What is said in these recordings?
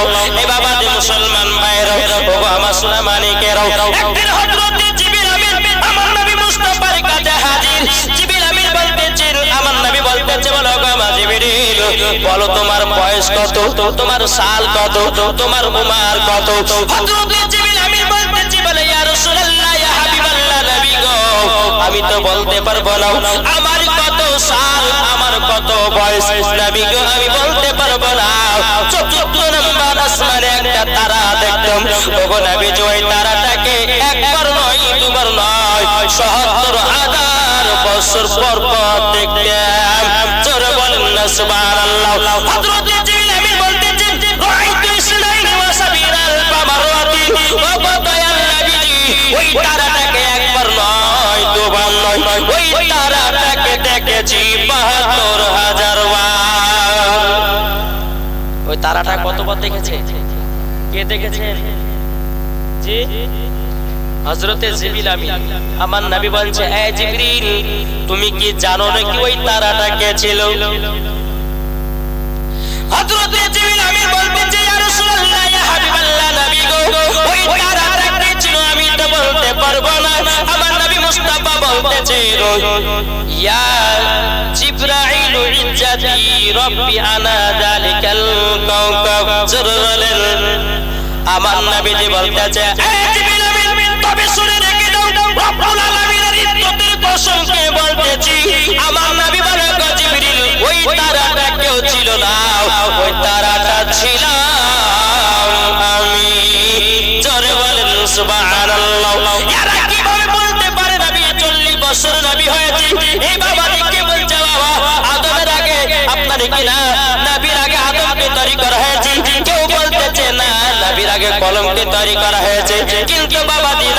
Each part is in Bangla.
আল্লাহ এ বাবা মুসলমান ভাইরা ও আমার একদিন হযরত আমার নবী মুস্তাফার কাছে হাজির। আমার নবী বলতেছে, বলো বলো তোমার বয়স কত, তোমার সাল কত, তোমার উমার কত। হযরত বলতেছে, বলে, ইয়া রাসূলুল্লাহ, ইয়া হাবিবাল্লাহ নবী গো, আমি তো বলতে পারব না, আমার কত সাল, আমার কত বয়স, নবী গো, আমি বলতে পারব না। একটা তারা দেখতাম ওগো নবী যে ওই তারাটাকে একবার নয়, দুবার নয় সহস্র হাজার বছর পর পর দেখতাম জোরে বলেন না, সুবহানাল্লাহ। ওই নয় নয়, ওই তারাটাকে দেখেছি বাহাত্তর হাজার বার। ওই তারাটা কতবার দেখেছে? কে দেখেছেন হজরতে আমার নবী বলছে, এ জিবরিল, তুমি কি জানো ওই তারাটা কে ছিল? হযরতে বলতেছি ইয়া রাসূলুল্লাহ, ইয়া হাবিবাল্লাহ নবী গো, ওই তারাটা কে ছিল আমি তো বলতে পারব না। আমার নবী মুস্তাফা বলতেছে, ইয়া জিবরাইল ইজ্জাতি রব্বি আনা যালিকাল কাওকাব আমার নবীজি বলতেছে তবে শুনে রেখে দাও রব্বুল আলামিনের ইজ্জতের কসমকে বলতেছি। আগে কলমকে তৈরি করা হয়েছে। কিন্তু বাবা দিন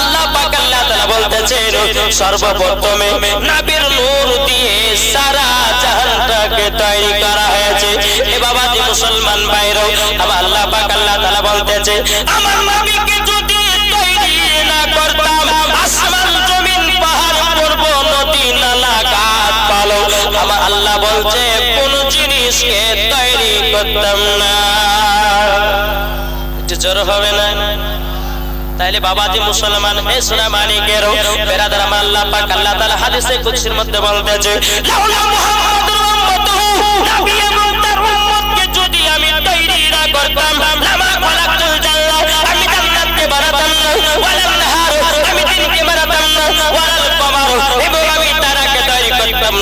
আল্লাহ পাক আল্লাহ তাআলা বলতেছেন সর্বপ্রথমে নবীর নূর দিয়ে সারা জাহানটাকে তৈরি করা হয়েছে। এ বাবা দি মুসলমান ভাইরা, আবার আল্লাহ পাক আল্লাহ তাআলা বলতেছে, আমার নবীকে যদি তৈরি না করতাম, আসমান, জমিন, পাহাড় পর্ব নদী, নালা, গাছ, পালো, আমার আল্লাহ বলছে, কোন জিনিসকে তৈরি করতাম না। জোর হবে না। তাইলে বাবাজি মুসলমান হে সোনা মালিকের বেরাদার আমার আল্লাহ পাক আল্লাহ তাআলা হাদিসে কুদসির মধ্যে বলতেছে, লাউলা মুহাম্মাদুর উম্মতুহু নবী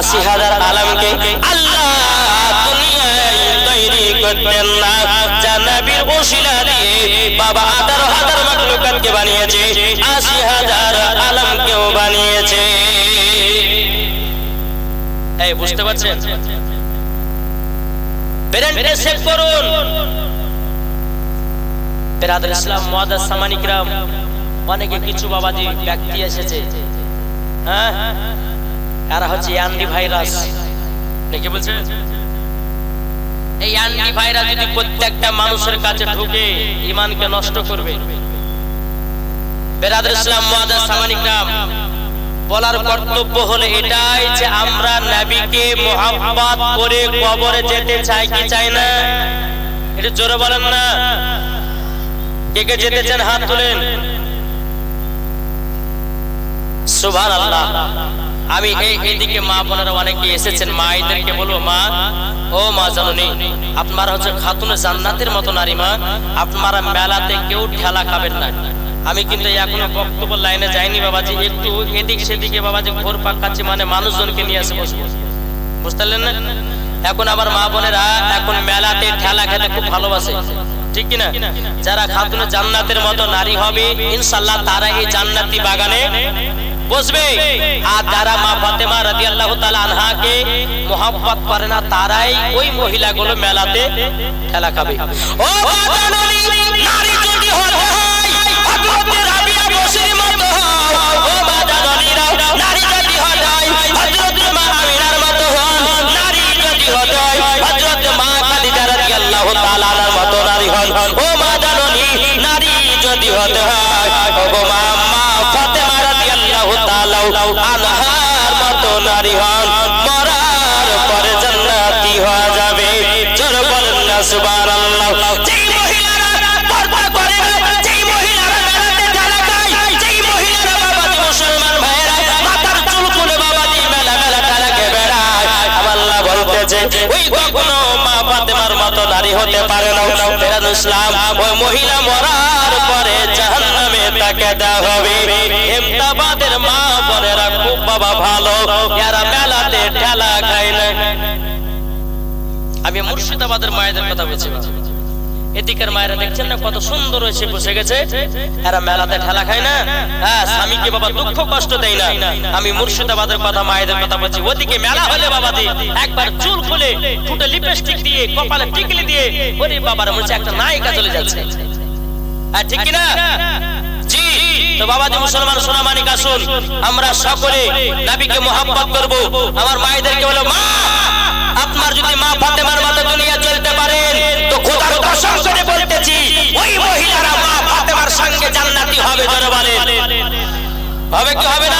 মাখলুকাত 80000 আলমকে আল্লাহ তৈরি করতেন না। যা নবীর দিয়ে বাবা 18000 মাখলুকাতকে বানিয়েছে 80000 আলমকেও বানিয়েছে। এই, বুঝতে পারছেন? ব্রেনটা সেভ করুন। বেরাদার ইসলাম মুআদ্দাস সামানিকরাম অনেকে কিছু বাবাজি, ব্যক্তি এসেছে। হ্যাঁ? এরা হচ্ছে অ্যান্ডি ভাইরাস। নাকি বলছে? এই অ্যান্ডি ভাইরাস যদি প্রত্যেকটা মানুষের কাছে ঢুকে ইমানকে নষ্ট করবে। বেরাদার ইসলাম মুআদ্দাস সামানিকরাম বলার কর্তব্য হলো এটাই যে আমরা নবীকে মোহাব্বত করে কবরে যেতে চাই কি চাই না। এটা জোরে বলেন না। কে কে যেতে চান হাত তুলেন। সুবহান আল্লাহ আমি এই এদিকে মা বোনেরা অনেকে এসেছেন মা এদেরকে বলব, মা, ও মা জননী, আপনারা হচ্ছে খাতুনে জান্নাতের মতো নারী, মা, আপনারা মেলাতে কেউ ঠেলা খাবেন না। আমি কিন্তু এখনও বক্তব্য লাইনে যাইনি বাবাজি, একটু এদিক সেদিকে বাবাজি ঘোর পাকাচ্ছি মানে মানুষজনকে নিয়ে এসে বসবো। বুঝতে না? এখন আমার মা বোনেরা এখন মেলাতে ঠেলা খেতে খুব ভালোবাসে। ঠিক কিনা? যারা খাতুনে জান্নাতের মতো নারী হবে ইনশাল্লাহ তারা এই জান্নাতি বাগানে বসবে আর যারা মা ফাতেমা রাদিয়াল্লাহু তাআলা আনহাকে মোহাব্বত করে না, তারাই ওই মহিলাগুলো মেলাতে ঠেলা খাবে। ও মা যদি নারী যদি হতে হয় ও নারী হন। মরার পরে জান্নাতি হয়ে যাবে। জোর বলেন না, সুবহানাল্লাহ। ওই কখনো মা ফাতেমার নারী হতে পারে না। ফেরান ইসলাম, ওই মহিলা মরার পরে জাহান্নামে তাকে দেওয়া হবে। হেমদাবাদের মা বাবা ভালো, এরা মেলাতে ঠেলা না আমি মুর্শিদাবাদের মায়েদের কথা বলছি এদিকের মায়েরা দেখছেন না কত সুন্দর হয়েছে, বসে গেছে? এরা মেলাতে ঠেলা খায় না। হ্যাঁ স্বামীকে বাবা দুঃখ কষ্ট দেয় না। আমি মুর্শিদাবাদের কথা, মায়েদের কথা বলছি। ওদিকে মেলা হলে বাবা দি, একবার চুল খুলে ফুটে লিপস্টিক দিয়ে, কপালে টিকলি দিয়ে, ওরে বাবার মনে একটা নায়িকা চলে যাচ্ছে। হ্যাঁ ঠিক কি না বাবা যে মুসলমান, সোনা মানিক, আসুন। আমরা সকলে নাবিকে মোহাম্মত করব। আমার মায়েদেরকে বলো, মা, আপনার যদি মা ফাতেমার মতো দুনিয়া চলতে পারেন তো খোদার কসম করে বলতেছি, ওই মহিলারা মা ফাতেমার সঙ্গে জান্নাতি হবে বলেন হবে কি হবে না?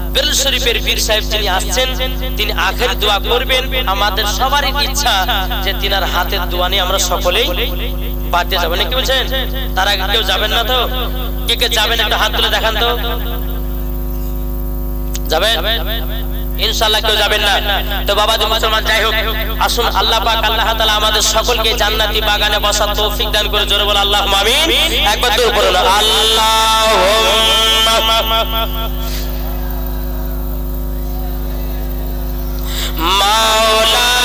বেরুল শরীফের বীর সাহেব যিনি আসছেন, তিনি আখের দোয়া করবেন। আমাদের সবারই ইচ্ছা যে তিনার হাতের দোয়া নিয়ে আমরা সকলেই পাঠিয়ে যাবেন কি বলছেন? তার আগে কেউ যাবেন না তো? কে কে যাবেন একটা হাত তুলে দেখান তো। যাবেন? ইনশাআল্লাহ কেউ যাবেন না। তো বাবাজি মুসলমান, যাই হোক, আসুন আল্লাহ পাক, আল্লাহ তাআলা আমাদের সকলকে জান্নাতি বাগানে বসার তৌফিক দান করে জোরে বল আল্লাহ আমিন। একবার দূর করুন আল্লাহুম্মা। মাওলানা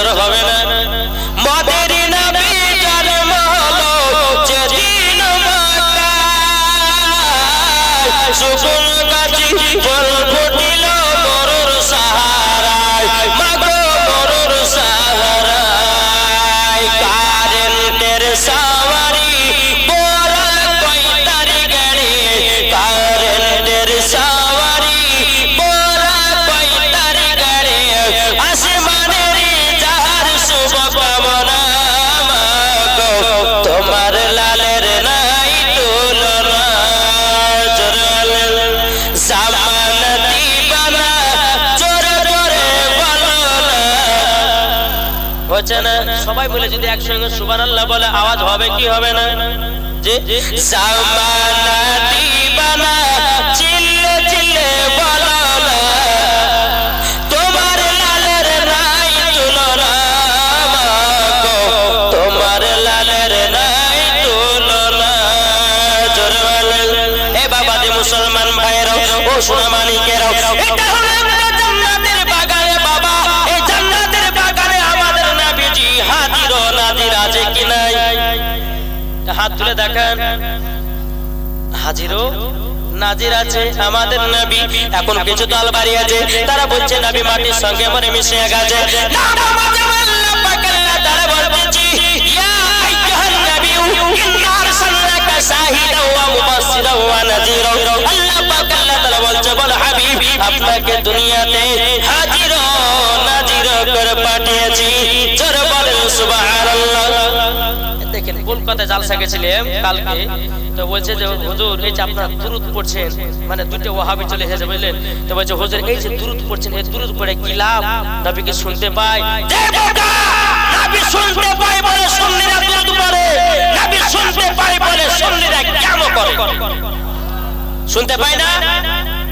আর জোর হবে না। মাদের নবী সবাই বলে যদি একসঙ্গে সুবহানাল্লাহ বলে আওয়াজ হবে কি হবে না? যে জামানা দিবানা তুলে দেখেন। হাজিরও নাজির আছে আমাদের এখন কিছু বাড়ি আছে তারা বলছে মাটির সঙ্গে মরে মিশে গেছে। ইয়া আইয়ুহান কলকাতায় জালসা গেছিলাম কালকে। তো বলছে যে, হুজুর, এই যে আপনারা দুরুদ পড়ছেন মানে দুটো ওয়াহাবি চলে এসেছে, বুঝলেন? তো বলছে, হুজুর, এই যে দুরুদ পড়ছেন, এই দুরুদ পড়ে কি লাভ? নবীকে শুনতে পাই? নবী শুনতে পাই বলে সুন্নিরা দুরুদ পড়ে। নবী শুনতে পাই বলে সুন্নিরা কেমন করে শুনতে পাই না?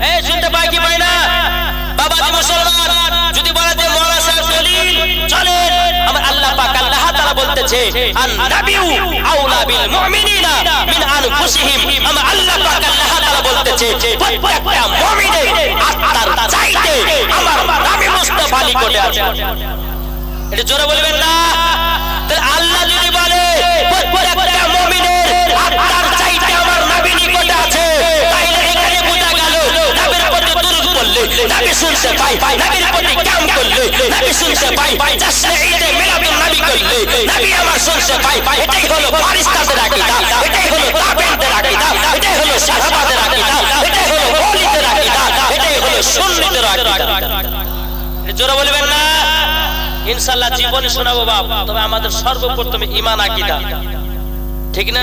এই, শুনতে পাই কি পাই না? বাবা মুসলমান চলেন আমার আল্লাহ পাক আল্লাহ তাআলা বলতেছে আন নাবিউ আউলা বিল মুমিনিনা মিন আনফুসিহিম। আমার আল্লাহ পাক আল্লাহ তাআলা বলতেছে, প্রত্যেকটা মুমিনের আত্মার চাইতে আমার নবী মুস্তাফা নিকটে আছে। এটা জোরে বলবেন না? তাহলে আল্লাহ যদি বলে, প্রত্যেকটা মুমিনের নবী শুনতে পাই? নবীর প্রতি কাম করলে? নবী শুনতে পাই? জাসনে ঈদে মিলাদুন নবী করলে? নবী আমার শুনতে পাই? এটাই হলো ফারিস্তাদের আকীদা। এটাই হলো তাবেঈদের আকীদা। এটাই হলো সাহাবাদের আকীদা। এটাই হলো ওলিদের আকীদা। এটাই হলো সুন্নিদের আকীদা। জোরে বলবেন না? ইনশাআল্লাহ জীবনে শোনাবো বাপ। তবে আমাদের সর্বপ্রথমে ঈমান আকীদা। ঠিক না?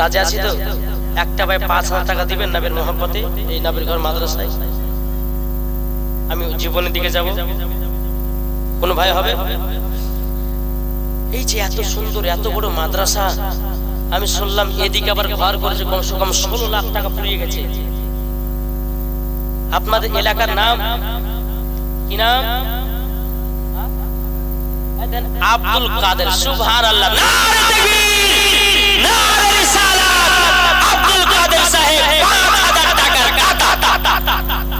রাজি আছি তো? একটা ভাই পাঁচ হাজার টাকা দিবেন নবীর মোহাব্বতে এই নবীর ঘর মাদ্রাসায়। আমি জীবনের দিকে যাব। কোন ভাই হবে? এই যে এত সুন্দর, এত বড় মাদ্রাসা। আমি শুনলাম এদিকে আবার ঘর করেছে, কমসে কম ষোলো লাখ টাকা পুড়িয়ে গেছে। আপনাদের এলাকার নাম? কি নাম? আব্দুল কাদের। সুবহান আল্লাহ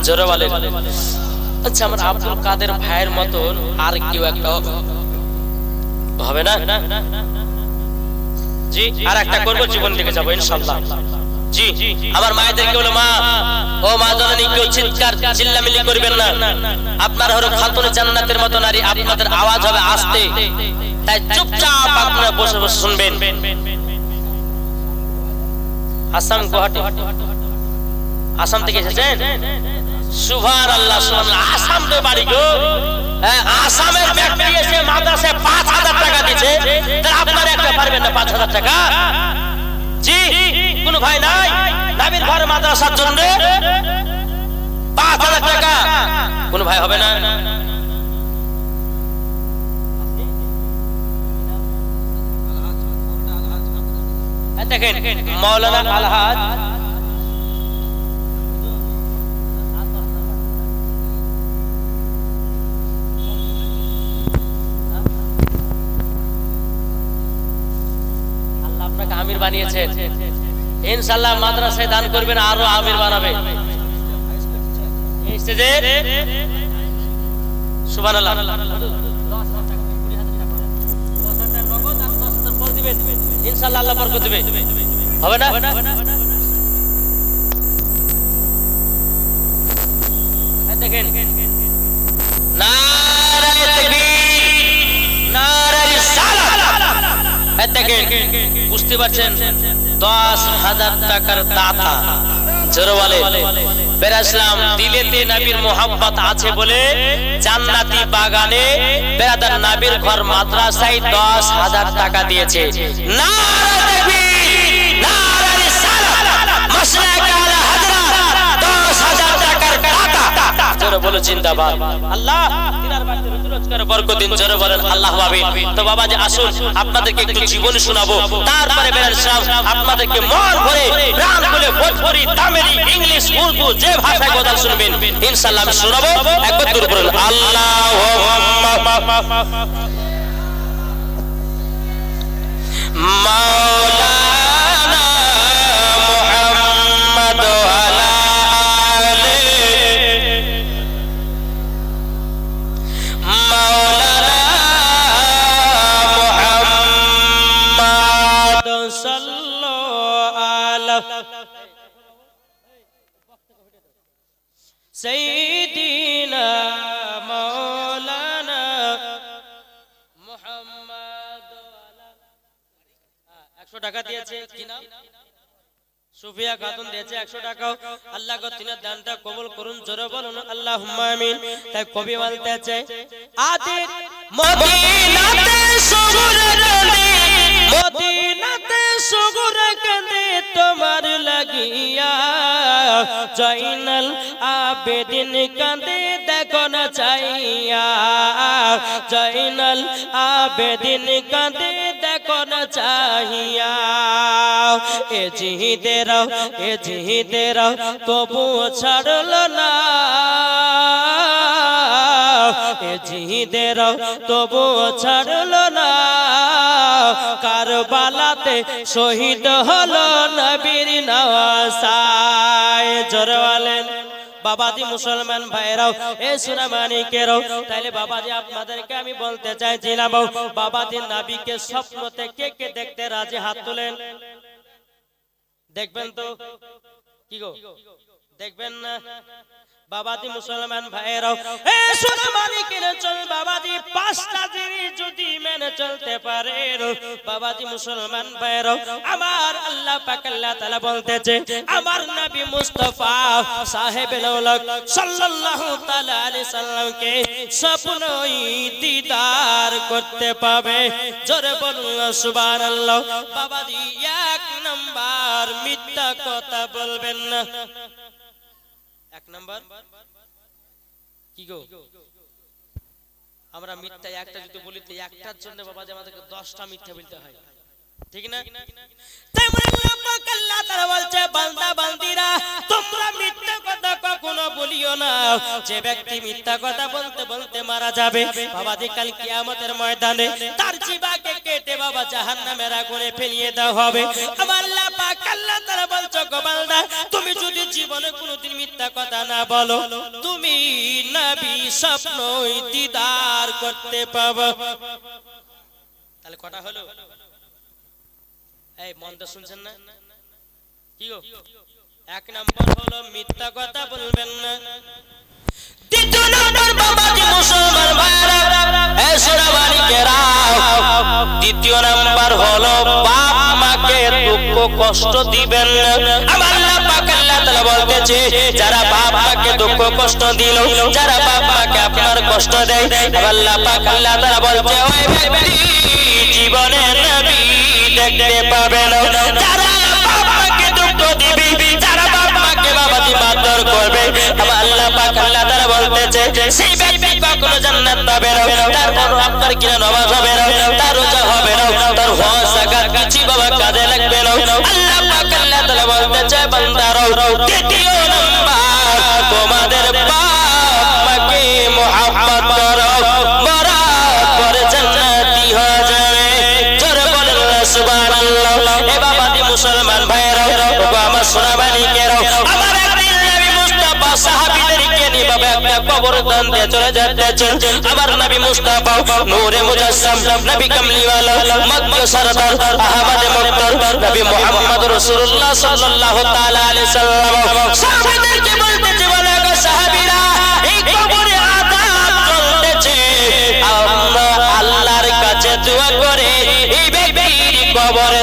জোরে বলে আচ্ছা আমার আব্দুল কাদের ভাইয়ের আর কেউ একটা হবে? না? জি আর একটা জীবন জি, আমার মায়েদেরকে বলে, মা, ও মা জননী, কেউ চিৎকার করবেন না। আপনারা হলো খাতুন জান্নাতের মতো নারী, আপনাদের আওয়াজ হবে আস্তে। তাই চুপচাপ আপনারা বসে বসে শুনবেন। আসাম গুয়াহাটি। আসাম থেকে এসেছেন? সুভান আল্লাহ আসাম তো বাড়ি গো। হ্যাঁ, আসামের ব্যক্তি এসে মাদ্রাসায় পাঁচ হাজার টাকা দিচ্ছে তাহলে আপনারা একটা পারবেন না পাঁচ হাজার টাকা? জি কোন ভাই নাই? নাবির ঘরে মাদ্রাসার জন্য পাঁচ হাজার টাকা। কোন ভাই হবে না? দেখেন মৌলানা আলহাজ বানিয়েছেন ইনশাআল্লাহ মাদ্রাসায় দান করবেন আরও আমির বানাবে। না? দেখেন। নারায়ে তাকবীর থেকে বুঝতে পারছেন? দশ হাজার টাকার দাতা মোহাম্মত আছে বলে বাগানে ঘর মাদ্রাসায় দশ হাজার টাকা দিয়েছে। নারা জোরে বলো জিন্দাবাদ। আল্লাহ আল্লাহ ইংলিশ উর্দু যে আল্লাহ সুফিয়া খাতুন দিয়েছে একশো টাকাও আল্লাহ তিনের দানটা কবুল করুন, জোরে বলুন আল্লাহ আমিন। তাই কবি কাঁদে তোমার লাগিয়া। জয়নাল আবেদিন কাঁদে, দেখো না চাইয়া। আবেদিন কাঁদে দেখো না চাহিয়া। এ জিহিদের এ জিহিদের তবু ছাড়ল না। এ জিহিদের তবু ছাড়ল না। কারবালাতে শহীদ হলো নবীর নওয়াসায়। জোরে বলেন বাবাজি মুসলমান ভাইরাও, এ সুনামানিকেরও তাইলে বাবাজি আপনাদেরকে আমি বলতে চাইছিলাম বাবাজি নাবিকে স্বপ্নতে কে কে দেখতে রাজি হাত তোলেন? দেখবেন তো? কি গো? দেখবেন না? বাবাজি মুসলমান ভাইরাও, এ সুনামানিকের চল বাবাজি পাঁচটা যদি মেনে চলতে পারে বাবাজি মুসলমান ভাইরাও আমার আল্লাহ পাক আল্লাহ তাআলা বলতেছে, আমার নবী মুস্তাফা সাহেব সাল্লামকে স্বপ্নই দিদার করতে পাবে। জোরে বলুন, সুবহানাল্লাহ। বাবাজি, এক নাম্বার মিথ্যা কথা বলবেন না। এক নাম্বার? কি গো? আমরা মিথ্যা একটা যদি বলি, তো একটার জন্য বাবা যে আমাদেরকে দশটা মিথ্যা বলতে হয়। ঠিক না? তোমরা যে ব্যক্তি মিথ্যা কথা বলতে বলতে মারা যাবে বাবা যে কাল কিয়ামতের ময়দানে তার জিবাকে কেটে বাবা জাহান্নামের ফেলিয়ে দেওয়া হবে। আমার জীবনে কোনোদিন মিথ্যা কথা না বলো। তুমি নবী স্বপ্নই দিদার করতে পাবো। তাহলে কটা হলো? এই, মন্দ শুনছেন না? কি গো? এক নাম্বার হলো মিথ্যা কথা বলবেন না। দ্বিতীয় নাম্বার, বাবাজি মুসলমান ভাইরা এ সোনাবাড়ি দ্বিতীয় নাম্বার হলো বাপ মাকে দুঃখ কষ্ট দিবেন না। আমার বলতেছে, যারা বাপ মাকে দুঃখ কষ্ট দিল, যারা বাপ মাকে আপনার কষ্ট দেয় আল্লাহ পাক আল্লাহ তাআলা বলছে, ওই ব্যক্তি জীবনে নবী দেখতে পাবে না। যারা দুঃখ দিবি, যারা বাবাজি মাতর করবে আমার আল্লাহ পাক আল্লাহ তাআলা বলতেছে, সেই ব্যক্তি কখনো জান্নাত পাবে না। তার আপনার কিনা হবে না, তার রোজা হবে না, তার হজ যাকাত কিছু বাবা কাজে লাগবে না। আল্লাহ বলতেছে বান্দারও তৃতীয় নাম্বার। তোমাদের বাপ মাকে একটা দিয়ে চলে যাচ্ছেন আমার নবী মুস্তাফা, নূরে মুজাসসাম নবী কামলিওয়ালা মক্কা সরদার, আহমদ মুক্তার, নবী মুহাম্মদ রাসূলুল্লাহ সাল্লাল্লাহু তাআলা আলাইহি সাল্লাম। সাহাবীদেরকে বলতেছে, বলে, গো সাহাবীরা, এই কবরে আযাব চলতেছে। আমরা আল্লাহর কাছে দোয়া করে, এই ব্যক্তির করেছেন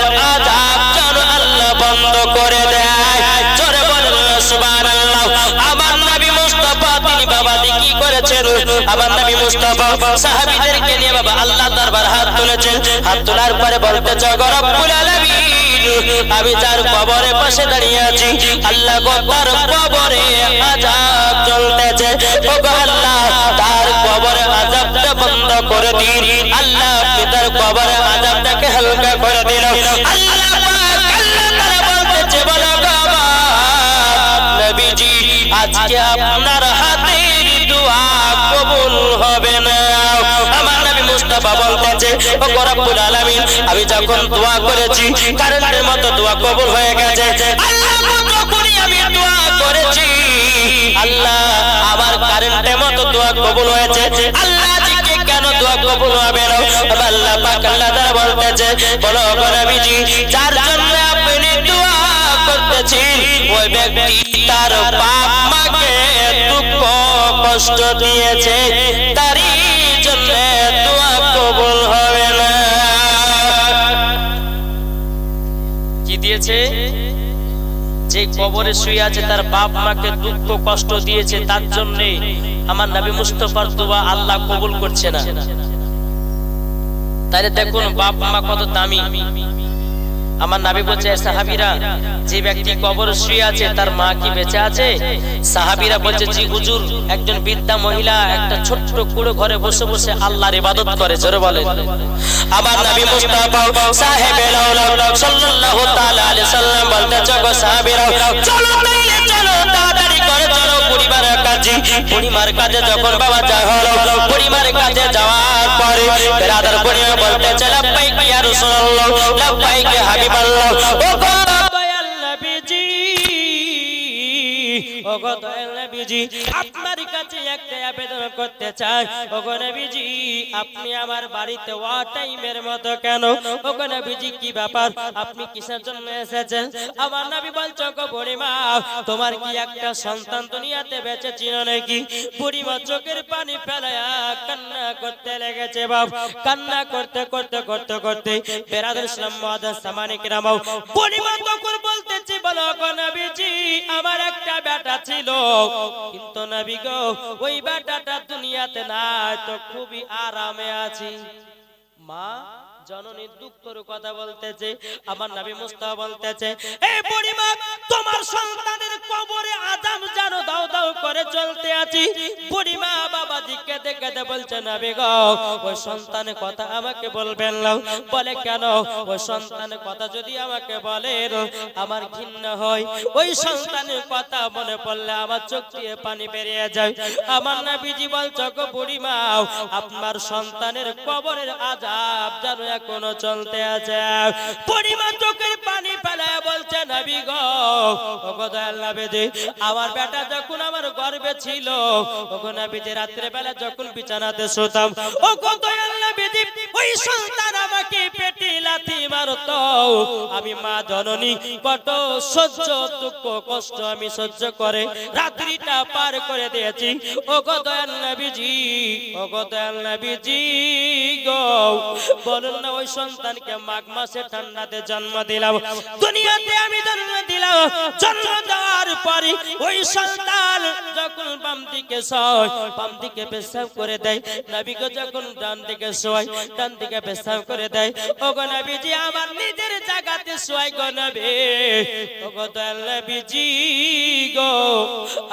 মুস্তাফা সাহাবীদেরকে নিয়ে বাবা আল্লাহ দরবার হাত তুলেছেন। হাত তোলার পরে বলতে চাও রব্বুল আলামিন, আমি যার কবরের পাশে দাঁড়িয়ে আছি, আল্লাহ গো তার কবরে আযাব চলতেছে। ও আল্লাহ, তার কবরে আযাবটা বন্ধ করে দিন। আল্লাহ তার কবরে আযাবটাকে হালকা করে দিন আল্লাহ আজকে রব্বুল আলামিন, আমি যখন দোয়া করেছি কারেন্টের মতো দোয়া কবুল হয়ে গেছে। আমি দোয়া করেছি। আল্লাহ, আমার কারেন্টের মতো দোয়া কবুল হয়েছে। আল্লাহ কেন দোয়া কবুল হবে না? আল্লাহ পাক আল্লাহ তাআলা বলতেছে, বলো নবীজি যার জন্য আপনি দোয়া করতেছেন, ওই ব্যক্তি তার বাপ মাকে দুঃখ কষ্ট দিয়েছে, তারই জন্য দিয়েছে যে কবরে শুয়ে আছে তার বাপ মাকে দুঃখ কষ্ট দিয়েছে, তার জন্য আমার নবী মুস্তফার দোয়া আল্লাহ কবুল করছে না। তাহলে দেখুন, বাপ মা কত দামি। আমার নাবি বলছে সাহাবিরা, যে ব্যক্তি কবর শুয়ে আছে, তার মা কি বেঁচে আছে? সাহাবিরা বলছে, জি হুজুর, একজন বৃদ্ধা মহিলা একটা ছোট্ট কুড়ো ঘরে বসে বসে আল্লাহর ইবাদত করে, জোরে বলে আমার নবী মুস্তাফা সাহেবে সাল্লাল্লাহু তাআলা আলাইহি সাল্লাম বলতে চলো চলো, তাড়াতাড়ি করে, চলো। পরিবারের কাজে পরিবার কাজে যখন বাবা যা হলো পরিবার কাজে যাওয়ার পরে রাধার পরিবার বলতে চলো লাব্বাইক ইয়া লাপাই লাব্বাইক ইয়া হাবিবাল্লাহ, ও দয়াল নবীজি, ও দয়াল নবীজি, আপনার একটা আবেদন করতে চাই। ও গো নবীজি, আপনি আমার বাড়িতে ওয়া টাইমের মতো কেন? ও গো নবীজি, কি ব্যাপার? আপনি কিসের জন্য এসেছেন? আমার নবী বলছো গো বুড়িমা, তোমার কি একটা সন্তান দুনিয়াতে বেঁচে ছিল নাকি? বুড়িমা চোখের পানি ফেলায়া কান্না করতে লেগেছে, বাপ। কান্না করতে করতে করতে করতে বেরাদুল ইসলাম মুআদ্দাস সামানিক রামাও বুড়িমা তখন বেটা ছিল। কিন্তু নবী গো ওই বেটাটা দুনিয়াতে নাই তো খুবই আরামে আছি। মা জননী দুঃখের কথা বলতেছে, আমার নবী মুস্তাফা বলতেছে এই বুড়িমা তোমার সন্তানের কবরে আজাম জানো দাও দাও করে চলতে আছি। বুড়িমা বাবা দিকে দেখে দে বলছে, নবী গো, ওই সন্তানের কথা আমাকে বলবেন না। বলে, কেন? ওই সন্তানের কথা যদি আমাকে বলেন, আমার ঘৃণা হয়। ওই সন্তানের কথা মনে পড়লে আমার চোখ দিয়ে পানি বেরিয়ে যায়। আমার নবীজি বলছো, গো বুড়িমা আপনার সন্তানের কবরের আজাব যেন এখনও চলতে আছে। পরিমাণ চোখের পানি ফেলায় বলছে নবী গো। আমার বেটা যখন আমার গর্বে ছিল, ওগো নবীজি রাত্রে বেলা যখন বিছানাতে শুতাম ও কত দয়াল নবীজি, ওই সন্তান আমাকে লাথি মারতো আমি মা জননী কত সহ্য দুঃখ কষ্ট আমি সহ্য করে। রাত্রিটা পার করে দিয়েছি। ও গদয়াল নবীজি ও গদয়াল নবীজি গো। বলুন না, ওই সন্তানকে মাঘ মাসে ঠান্ডাতে জন্ম দিলাম। দুনিয়াতে আমি জন্ম দিলাম। জন্ম দেওয়ার ওই সন্তান যখন বাম দিকে সয়, বাম দিকে পেশাব করে দেয় নবীকে যখন ডান দিকে শোয় ডান দিকে পেশাব করে দেয় ও গো নবীজি আমার নিজের জায়গাতে শোয় গো নবী। ও গো নবীজি গো,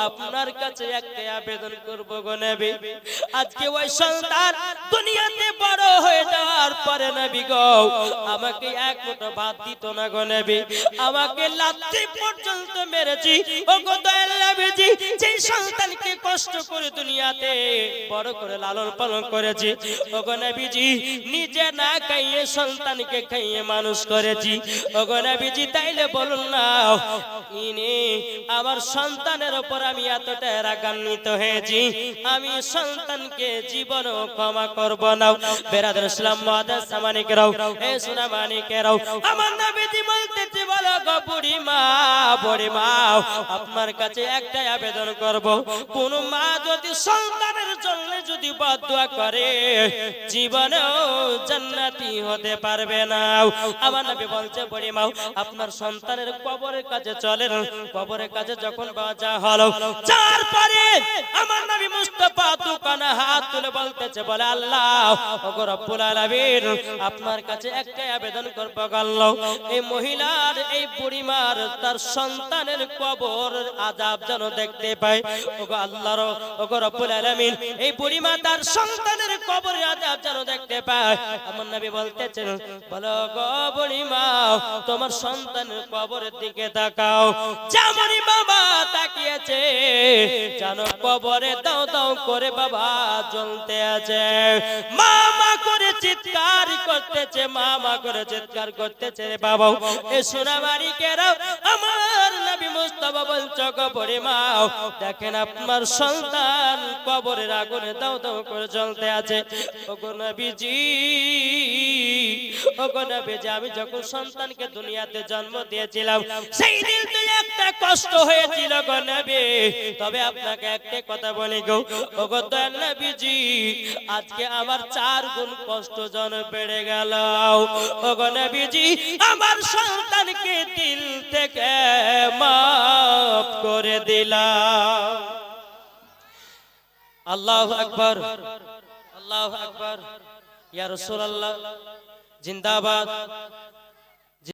আপনার কাছে একটা আবেদন করব গো নবী। আজকে ওই সন্তান দুনিয়াতে বড় হয়ে যাওয়ার পরে নবী গো আমাকে এক মুঠো ভাত দিত না গো নবী। আমাকে লাত্তি আমার সন্তানের ওপর আমি এতটা রাগান্বিত হয়েছি, আমি সন্তানকে জীবন ক্ষমা করব না। বেরাদর ইসলাম মাদাস সামানিকেরাও এ সোনা মানিকেরাও আমার নবীজি বলো বুড়ি মা বুড়ি মা আপনার কাছে একটাই আবেদন করব। কোন মা যদি সন্তানের জন্য যদি বদুয়া করে, জীবনেও জান্নাতি হতে পারবে না। আমার নবী বলছে বুড়ি মা, আপনার সন্তানের কবরের কাছে চলেন। কবরের কাছে যখন বাজা হলো, যার পরে আমার নবী মুস্তাফা দুঃখ হাত তুলে বলতেছে, বলে, আল্লাহ, ওগো রব্বুল আলামিন, আপনার কাছে একটাই আবেদন করব আল্লাহ এই মহিলার, এই বুড়িমার তার সন্তানের কবর আজাব যেন দেখতে পায়। ওগো আল্লাহর, ওগো রব্বুল আলামিন, এই বুড়িমা তার সন্তানের কবরের আজাব যেন দেখতে পায়। আমার নবী বলতেছেন, বলো গো বুড়িমা, তোমার সন্তানের কবরের দিকে তাকাও। যেমনই বাবা তাকিয়েছে, যেন কবরে দাও দাও করে বাবা জ্বলতে আছে। মা মা করে করতেছে মা মা করে চিৎকার করতেছে বাবা এ সোনামারি কেরাও আমার মুস্তাফা বলছ, কবরে মা দেখেন আপনার সন্তান কবরের আগুনে দাও দাও করে আছে। আমি যখন সন্তানকে দুনিয়াতে জন্ম দিয়েছিলাম, সেই দিন একটা কষ্ট হয়েছিল তবে আপনাকে একটা কথা বলি গো, ওগো আজকে আমার চার গুণ কষ্ট জন বেড়ে গেল। ওগো আমার সন্তানকে দিল থেকে মাফ করে দিলাম। আল্লাহ আকবর। আল্লাহ আকবর। ইয়া আল্লাহ জিন্দাবাদ।